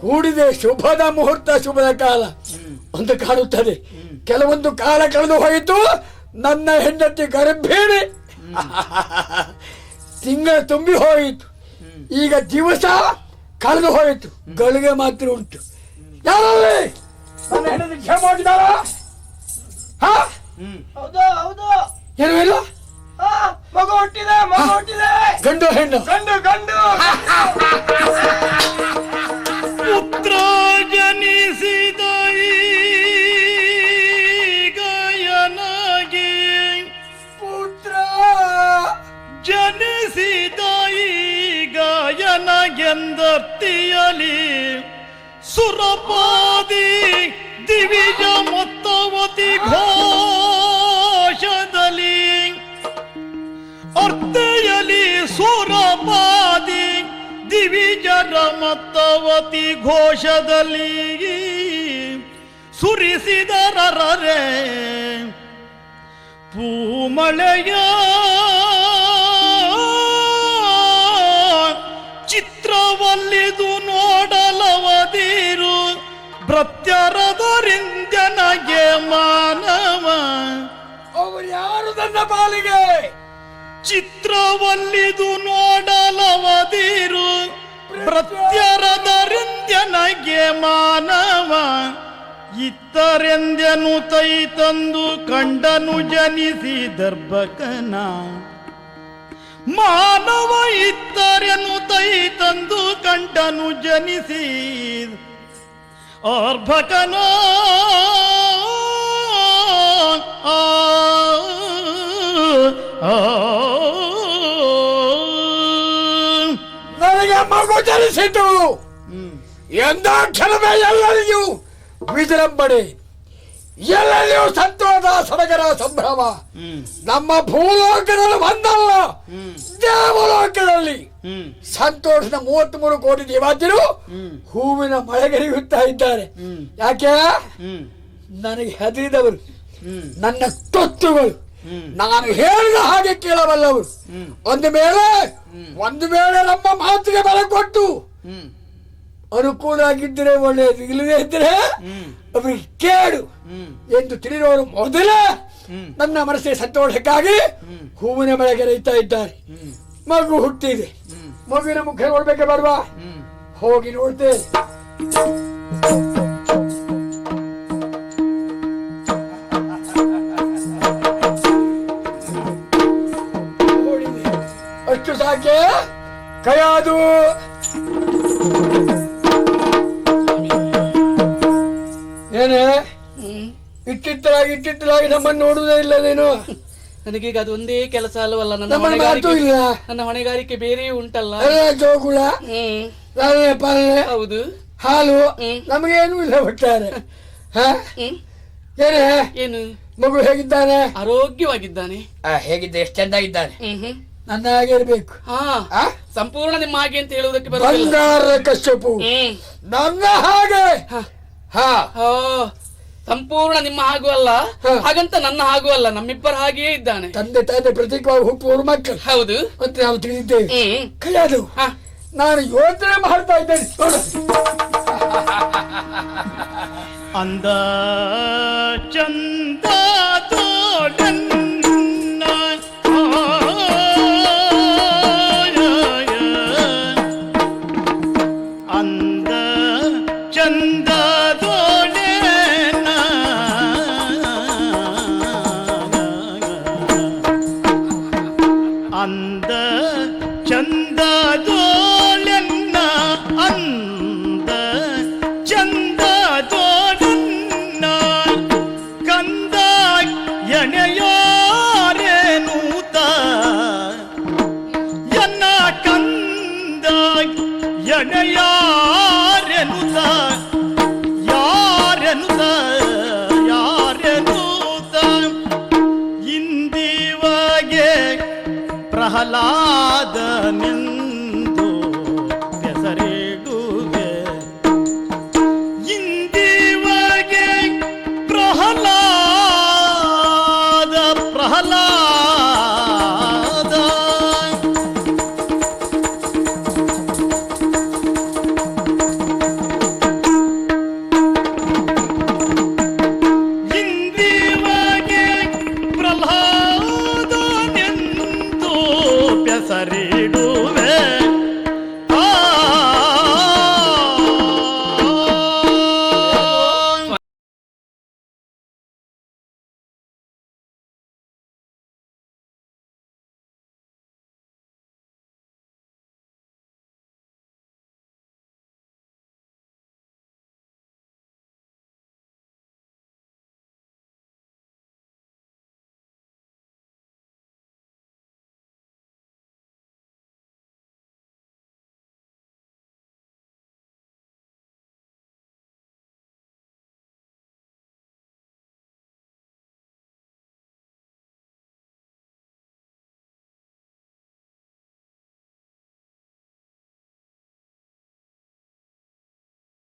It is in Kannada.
ಕೂಡಿದೆ ಶುಭದ ಮುಹೂರ್ತ ಶುಭದ ಕಾಲ ಒಂದು ಕಾಣುತ್ತದೆ. ಕೆಲವೊಂದು ಕಾಲ ಕಳೆದು ಹೋಯಿತು ನನ್ನ ಹೆಂಡತಿ ಗರ್ಭಿಣಿ. ತಿಂಗಳ ತುಂಬಿ ಹೋಯಿತು. ಈಗ ದಿವಸ ಕಳೆದು ಹೋಯಿತು. ಗಳಿಗೆ ಮಾತ್ರ ಉಂಟು. ಯಾರಲ್ಲಿ? ನನ್ನ ಹೆಂಡತಿ ಕ್ಷಮ ಮಾಡಿದಾರ ಹಾ? ಹೌದು ಹೌದು. ಏನು ಹುಟ್ಟಿದೆ ಮಗ ಹುಟ್ಟಿದೆ ಗಂಡು ಹೆಣ್ಣು. ಗಂಡು ಗಂಡು. ಪುತ್ರ ಜನಿಸಿದ ಗಾಯನಾಗಿ. ಪುತ್ರ. ಜನಿಸಿದ ಗಾಯನಗೆಂದರ್ತಿಯಲಿ ಸುರಪಾದಿ ದಿವಿಜ ಮೊತ್ತವತಿ ಘೋಷದಲ್ಲಿ ಅರ್ತೆಯಲಿ ಸುರಪಾದಿ ದಿವಿಜರ ಮತ್ತವತಿ ಘೋಷದಲ್ಲಿ ಸುರಿಸಿದರರೆ ಪೂಮಳೆಯ ಚಿತ್ರವಲ್ಲಿದು ನೋಡಲವದಿರು ಭೃತ್ಯರದರಿಂದನಗೆ ಮಾನವ. ಅವರು ಯಾರು ತನ್ನ ಪಾಲಿಗೆ? ಚಿತ್ರವಲ್ಲಿದು ನೋಡಲವದಿರು. ಪ್ರತ್ಯರದರಿಂದ್ಯನಗೆ ಮಾನವ ಇತ್ತರೆಂದ್ಯನು ತೈ ತಂದು ಕಂಡನು ಜನಿಸಿ ದರ್ಭಕನ. ಮಾನವ ಇತ್ತರೆನು ತೈ ತಂದು ಕಂಡನು ಜನಿಸಿ ಅರ್ಭಕನ ಆ, ಮಗು ಜನಿಸಿತು ಎಂದ ಕ್ಷಣವೇ ಎಲ್ಲರಿಗೂ ವಿಜೃಂಭಣೆ. ಎಲ್ಲರಿಗೂ ಸಂತೋಷ, ಸಡಗರ, ಸಂಭ್ರಮ. ನಮ್ಮ ಭೂಲೋಕದಲ್ಲಿ ಒಂದಲ್ಲ. ದೇವಲೋಕದಲ್ಲಿ. ಸಂತೋಷದ ಮೂವತ್ತ್ ಮೂರು ಕೋಟಿ ದೇವಾದ್ಯರು ಹೂವಿನ ಮಳೆಗರಿಯುತ್ತಾ ಇದ್ದಾರೆ. ಯಾಕೆ? ನನಗೆ ಹೆದರಿದವರು. ನನ್ನ ತೊತ್ತುಗಳು. ನಾನು ಹೇಳಿದ ಹಾಗೆ ಕೇಳಬಲ್ಲವರು. ಒಂದು ವೇಳೆ ಒಂದು ವೇಳೆ ನಮ್ಮ ಮಾತಿಗೆ ಬಲ ಕೊಟ್ಟು ಅನುಕೂಲ ಆಗಿದ್ದರೆ ಒಳ್ಳೆಯದು ಇಲ್ಲದೆ ಇದ್ದರೆ ಅವರಿಗೆ ಕೇಡು ಎಂದು ತಿಳಿದವರು ಮೊದಲೇ ನನ್ನ ಮನಸ್ಸಿನ ಸಂತೋಷಕ್ಕಾಗಿ ಹೂವಿನ ಬೆಳಗೆರೆಯುತ್ತಾ ಇದ್ದಾರೆ. ಮಗು ಹುಟ್ಟಿದೆ. ಮಗುವಿನ ಮುಖ ನೋಡ್ಬೇಕೆ ಬರುವ? ಹೋಗಿ ನೋಡ್ತೇವೆ ಅಷ್ಟು ಸಾಕೆ? ಕೈಯಾದು. ಏನೇ? ಇಟ್ಟಿತ್ತಲಾಗಿ ಇಟ್ಟಿತ್ತಲಾಗಿ ನಮ್ಮನ್ನು ನೋಡುವುದೇ ಇಲ್ಲ ನೀನು. ನನಗೀಗ ಅದೊಂದೇ ಕೆಲಸ ಅಲ್ಲವಲ್ಲ ನನ್ನ ನಮ್ಮನ್ನು ಮಾತು ಹೊಣೆಗಾರಿಕೆ ಇಲ್ಲ. ನನ್ನ ಹೊಣೆಗಾರಿಕೆ ಬೇರೆ ಉಂಟಲ್ಲ? ಅರೆ ಜೋಗುಳ ಹ್ಮ್ ಪಾಲನೆ. ಹೌದು. ಹಾಲು. ನಮಗೇನು ಇಲ್ಲ ಒಟ್ಟಾರೆ. ಹ? ಹ್ಮ್ ಏನೇ? ಏನು? ಮಗು ಹೇಗಿದ್ದಾನೆ? ಆರೋಗ್ಯವಾಗಿದ್ದಾನೆ. ಹೇಗಿದ್ದ? ಎಷ್ಟು ಚೆಂದಾಗಿದ್ದಾನೆ? ಹ್ಮ್ ಹ್ಮ್. ನನ್ನ ಹಾಗೆ ಇರ್ಬೇಕು. ಹಾ ಆ? ಸಂಪೂರ್ಣ ನಿಮ್ಮ ಹಾಗೆ ಅಂತ ಹೇಳುವುದಕ್ಕೆ ಬರುವುದಿಲ್ಲ ಬಂಗಾರ ಕಶ್ಯಪು. ಹ್ಮ್. ನನ್ನ ಹಾಗೆ. ಹ. ಹಾ. ಸಂಪೂರ್ಣ ನಿಮ್ಮ ಹಾಗೂ ಅಲ್ಲ. ಹ. ಹಾಗಂತ ನನ್ನ ಹಾಗೂ ಅಲ್ಲ ನಮ್ಮಿಬ್ಬರ ಹಾಗೆಯೇ ಇದ್ದಾನೆ. ತಂದೆ ತಾಯಿ ಪ್ರತೀಕವಾಗಿ ಹುಟ್ಟುವವರು ಮಕ್ಕಳು. ಹೌದು. ಮತ್ತೆ ನಾವು ತಿಳಿದಿದ್ದೇವೆ. ಹ್ಮ್. ಅದು ಹ. ನಾನು ಯೋಚನೆ ಮಾಡ್ತಾ ಇದ್ದೇನೆ. ನೋಡು. ಅಂದ ಚಂದ ಎಣೆಯಾರೆನುತ ಯಾರೆನುತ ಯಾರೆನುತ ಇಂದಿವಾಗೆ ಪ್ರಹ್ಲಾದನೆಂದು ಹೆಸರಿಡುವೆ ಇಂದಿವಾಗೆ ಪ್ರಹ್ಲಾದ ಪ್ರಹ್ಲಾದ